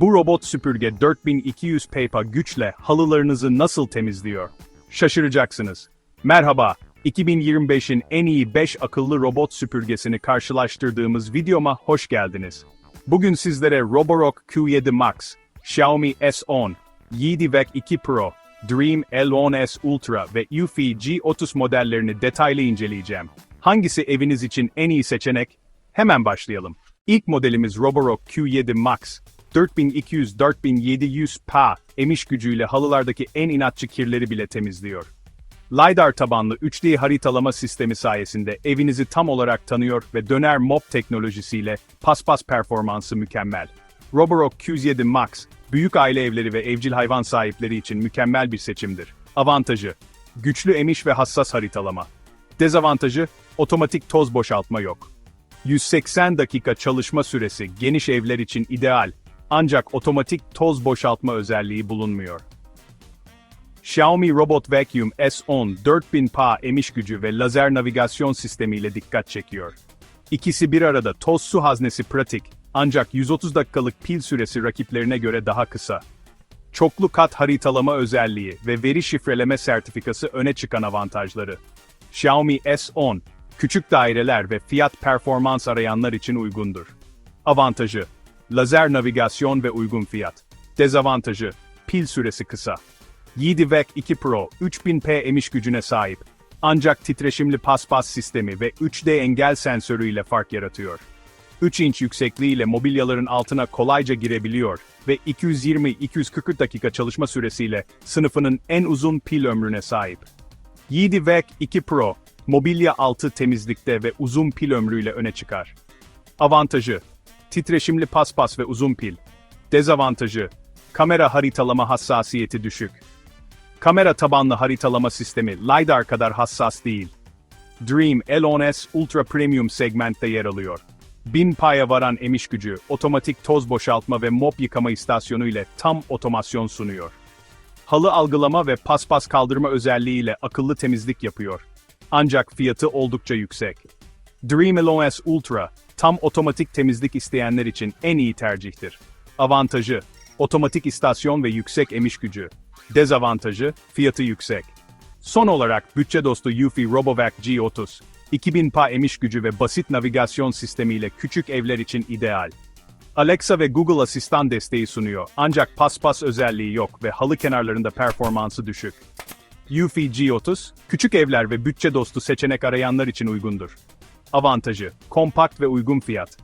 Bu robot süpürge 4200 peypa güçle halılarınızı nasıl temizliyor? Şaşıracaksınız. Merhaba, 2025'in en iyi 5 akıllı robot süpürgesini karşılaştırdığımız videoma hoş geldiniz. Bugün sizlere Roborock Q7 Max, Xiaomi S10, Yeezy Vec 2 Pro, Dream L10s Ultra ve Eufy G30 modellerini detaylı inceleyeceğim. Hangisi eviniz için en iyi seçenek? Hemen başlayalım. İlk modelimiz Roborock Q7 Max, 4200-4700 PA emiş gücüyle halılardaki en inatçı kirleri bile temizliyor. LiDAR tabanlı 3D haritalama sistemi sayesinde evinizi tam olarak tanıyor ve döner mop teknolojisiyle paspas performansı mükemmel. Roborock Q7 Max, büyük aile evleri ve evcil hayvan sahipleri için mükemmel bir seçimdir. Avantajı, güçlü emiş ve hassas haritalama. Dezavantajı, otomatik toz boşaltma yok. 180 dakika çalışma süresi geniş evler için ideal, ancak otomatik toz boşaltma özelliği bulunmuyor. Xiaomi Robot Vacuum S10 4000 PA emiş gücü ve lazer navigasyon sistemiyle dikkat çekiyor. İkisi bir arada toz su haznesi pratik, ancak 130 dakikalık pil süresi rakiplerine göre daha kısa. Çoklu kat haritalama özelliği ve veri şifreleme sertifikası öne çıkan avantajları. Xiaomi S10, küçük daireler ve fiyat performans arayanlar için uygundur. Avantajı, lazer navigasyon ve uygun fiyat. Dezavantajı, pil süresi kısa. Vec 2 Pro 3000p emiş gücüne sahip. Ancak titreşimli paspas sistemi ve 3D engel sensörüyle fark yaratıyor. 3 inç yüksekliğiyle mobilyaların altına kolayca girebiliyor ve 220-240 dakika çalışma süresiyle sınıfının en uzun pil ömrüne sahip. Vec 2 Pro, mobilya altı temizlikte ve uzun pil ömrüyle öne çıkar. Avantajı, titreşimli paspas ve uzun pil. Dezavantajı, kamera haritalama hassasiyeti düşük. Kamera tabanlı haritalama sistemi LiDAR kadar hassas değil. Dream L10s Ultra Premium segmentte yer alıyor. 1000 paya varan emiş gücü, otomatik toz boşaltma ve mop yıkama istasyonu ile tam otomasyon sunuyor. Halı algılama ve paspas kaldırma özelliğiyle akıllı temizlik yapıyor. Ancak fiyatı oldukça yüksek. Dream L10s Ultra, tam otomatik temizlik isteyenler için en iyi tercihtir. Avantajı, otomatik istasyon ve yüksek emiş gücü. Dezavantajı, fiyatı yüksek. Son olarak bütçe dostu Eufy RoboVac G30, 2000 pa emiş gücü ve basit navigasyon sistemiyle küçük evler için ideal. Alexa ve Google Asistan desteği sunuyor ancak paspas özelliği yok ve halı kenarlarında performansı düşük. Eufy G30, küçük evler ve bütçe dostu seçenek arayanlar için uygundur. Avantajı, kompakt ve uygun fiyat.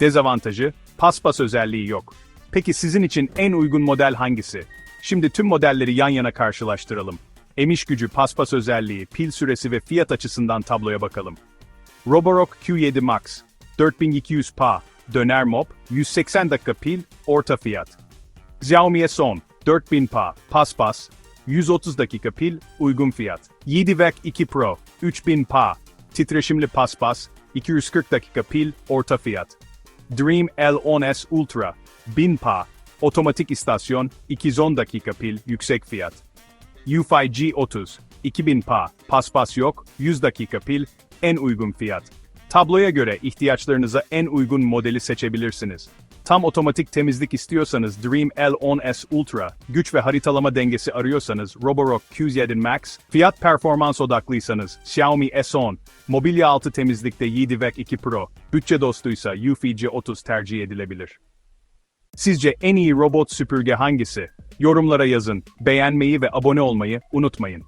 Dezavantajı, paspas özelliği yok. Peki sizin için en uygun model hangisi? Şimdi tüm modelleri yan yana karşılaştıralım. Emiş gücü, paspas özelliği, pil süresi ve fiyat açısından tabloya bakalım. Roborock Q7 Max, 4200 PA, döner mop, 180 dakika pil, orta fiyat. Xiaomi S10, 4000 PA, paspas, 130 dakika pil, uygun fiyat. Yeezy Vec 2 Pro, 3000 PA, titreşimli paspas, 240 dakika pil, orta fiyat. Dream L10s Ultra, 1000 PA, otomatik istasyon, 210 dakika pil, yüksek fiyat. Eufy G30, 2000 PA, paspas yok, 100 dakika pil, en uygun fiyat. Tabloya göre ihtiyaçlarınıza en uygun modeli seçebilirsiniz. Tam otomatik temizlik istiyorsanız Dream L10s Ultra, güç ve haritalama dengesi arıyorsanız Roborock Q7 Max, fiyat performans odaklıysanız Xiaomi S10, mobilya altı temizlikte Yeezy Vec 2 Pro, bütçe dostuysa Eufy G30 tercih edilebilir. Sizce en iyi robot süpürge hangisi? Yorumlara yazın, beğenmeyi ve abone olmayı unutmayın.